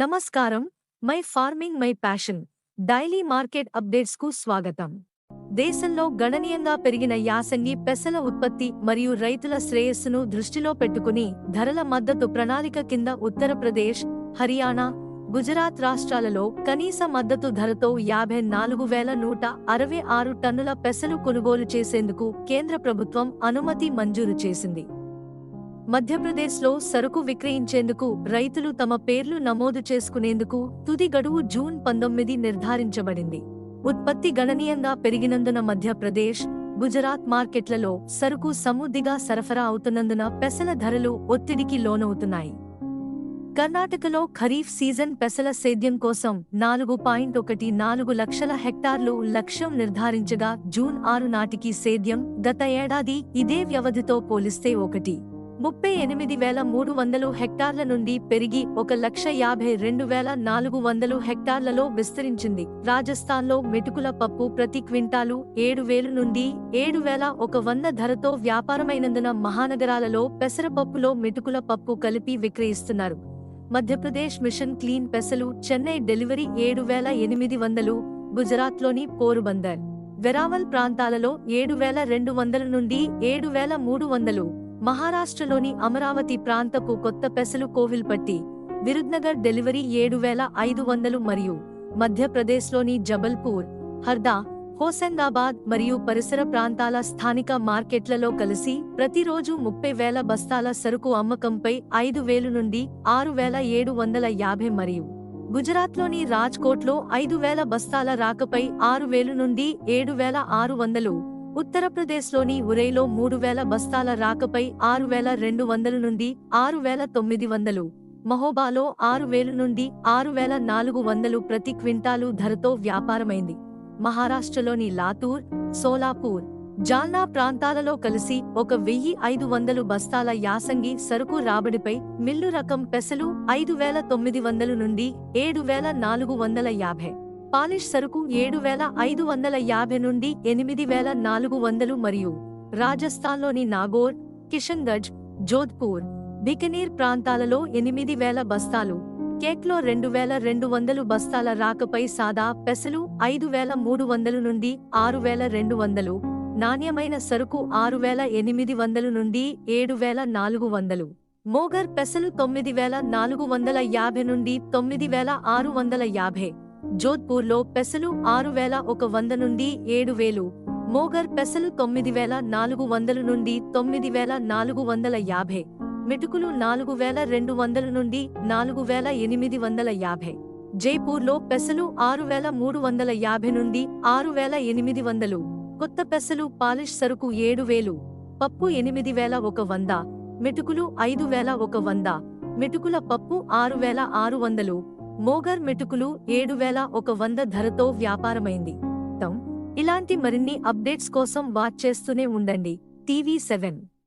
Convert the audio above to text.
నమస్కారం. My farming my passion. Daily market అప్డేట్స్కు స్వాగతం. దేశంలో గణనీయంగా పెరిగిన యాసంగి పెసల ఉత్పత్తి మరియు రైతుల శ్రేయస్సును దృష్టిలో పెట్టుకుని ధరల మద్దతు ప్రణాళిక కింద ఉత్తరప్రదేశ్ హర్యానా గుజరాత్ రాష్ట్రాలలో కనీస మద్దతు ధరతో యాభై నాలుగు వేల నూట అరవై ఆరు టన్నుల పెసలు కొనుగోలు చేసేందుకు కేంద్ర ప్రభుత్వం అనుమతి మంజూరు చేసింది. మధ్యప్రదేశ్లో సరుకు విక్రయించేందుకు రైతులు తమ పేర్లు నమోదు చేసుకునేందుకు తుది గడువు జూన్ పంతొమ్మిది నిర్ధారించబడింది. ఉత్పత్తి గణనీయంగా పెరిగినందున మధ్యప్రదేశ్ గుజరాత్ మార్కెట్లలో సరుకు సమృద్ధిగా సరఫరా అవుతున్నందున పెసల ధరలు ఒత్తిడికి లోనవుతున్నాయి. కర్ణాటకలో ఖరీఫ్ సీజన్ పెసల సేద్యం కోసం నాలుగు పాయింట్ ఒకటి నాలుగు లక్షల హెక్టార్లు లక్ష్యం నిర్ధారించగా జూన్ ఆరు నాటికి సేద్యం గత ఏడాది ఇదే వ్యవధితో పోలిస్తే ఒకటి. ముప్పై ఎనిమిది వేల మూడు వందలు హెక్టార్ల నుండి పెరిగి ఒక లక్ష యాభై రెండు వేల నాలుగు వందలు హెక్టార్లలో విస్తరించింది. రాజస్థాన్లో మెటుకుల పప్పు ప్రతి క్వింటాలు ఏడు వేలు నుండి ఏడు వేల ఒక వంద ధరతో వ్యాపారమైనందున మహానగరాలలో పెసరపప్పులో మెటుకుల పప్పు కలిపి విక్రయిస్తున్నారు. మధ్యప్రదేశ్ మిషన్ క్లీన్ పెసలు చెన్నై డెలివరీ ఏడు వేల ఎనిమిది వందలు గుజరాత్లోని పోరుబందర్. వెరావల్ ప్రాంతాలలో ఏడు వేల రెండు వందల నుండి ఏడు వేల మూడు వందలు మహారాష్ట్రలోని అమరావతి ప్రాంతపు కొత్త పెసలు కోవిల్పట్టి విరుద్నగర్ డెలివరీ ఏడు వేల ఐదు వందలు మరియు మధ్యప్రదేశ్లోని జబల్పూర్ హర్దా హోసంగాబాద్ మరియు పరిసర ప్రాంతాల స్థానిక మార్కెట్లలో కలిసి ప్రతిరోజు ముప్పై వేల బస్తాల సరుకు అమ్మకంపై ఐదు వేలు నుండి ఆరు వేల ఏడు వందల యాభై మరియు గుజరాత్లోని రాజ్కోట్లో ఐదు వేల బస్తాల రాకపై ఆరు వేలు నుండి ఏడు వేల ఆరు వందలు ఉత్తరప్రదేశ్లోని ఉరైలో మూడు వేల బస్తాల రాకపై ఆరు వేల రెండు వందల నుండి ఆరు వేల తొమ్మిది వందలు మహోబాలో ఆరు వేలు నుండి ఆరు వేల నాలుగు వందలు ప్రతి క్వింటాలు ధరతో వ్యాపారమైంది. మహారాష్ట్రలోని లాతూర్ సోలాపూర్ జాల్నా ప్రాంతాలలో కలిసి ఒక వెయ్యి ఐదు వందలు బస్తాల యాసంగి సరుకు రాబడిపై మిల్లు రకం పెసలు ఐదు వేల తొమ్మిది వందలు నుండి ఏడు వేల నాలుగు వందల యాభై. పాలిష్ సరుకు ఏడు వేల ఐదు వందల యాభై నుండి ఎనిమిది వేల నాలుగు వందలు మరియు రాజస్థాన్లోని నాగోర్ కిషన్గజ్ జోధ్పూర్ బికనీర్ ప్రాంతాలలో ఎనిమిది వేల బస్తాలు కేక్లో రెండు వేల రెండు వందలు బస్తాల రాకపై సాదా పెసలు ఐదు వేల మూడు వందలు నుండి ఆరు వేల రెండు వందలు నాణ్యమైన సరుకు ఆరు వేల ఎనిమిది వందలు నుండి ఏడు వేల నాలుగు వందలు మోగర్ పెసలు తొమ్మిది వేల నాలుగు వందల యాభై నుండి తొమ్మిది వేల ఆరు వందల యాభై. జోధ్పూర్లో పెసలు ఆరు వేల ఒక వంద నుండి ఏడు వేలు మోగర్ పెసలు తొమ్మిది వేల నాలుగు వందలు నుండి తొమ్మిది వేల నాలుగు వందల యాభై మెటుకులు నాలుగు వేల రెండు వందల నుండి నాలుగు వేల ఎనిమిది వందల యాభై జైపూర్లో పెసలు ఆరు వేల మూడు వందల యాభై నుండి ఆరు వేల ఎనిమిది వందలు కొత్త పెసలు పాలిష్ సరుకు ఏడు వేలు పప్పు ఎనిమిది వేల ఒక వంద మెటుకులు ఐదు వేల ఒక వంద మెటుకుల పప్పు ఆరు వేల ఆరు వందలు మోగర్ మెటుకులు ఏడు వేల ఒక వంద ధరతో వ్యాపారమైంది. ఇలాంటి మరిన్ని అప్డేట్స్ కోసం వాచ్ చేస్తూనే ఉండండి. TV seven.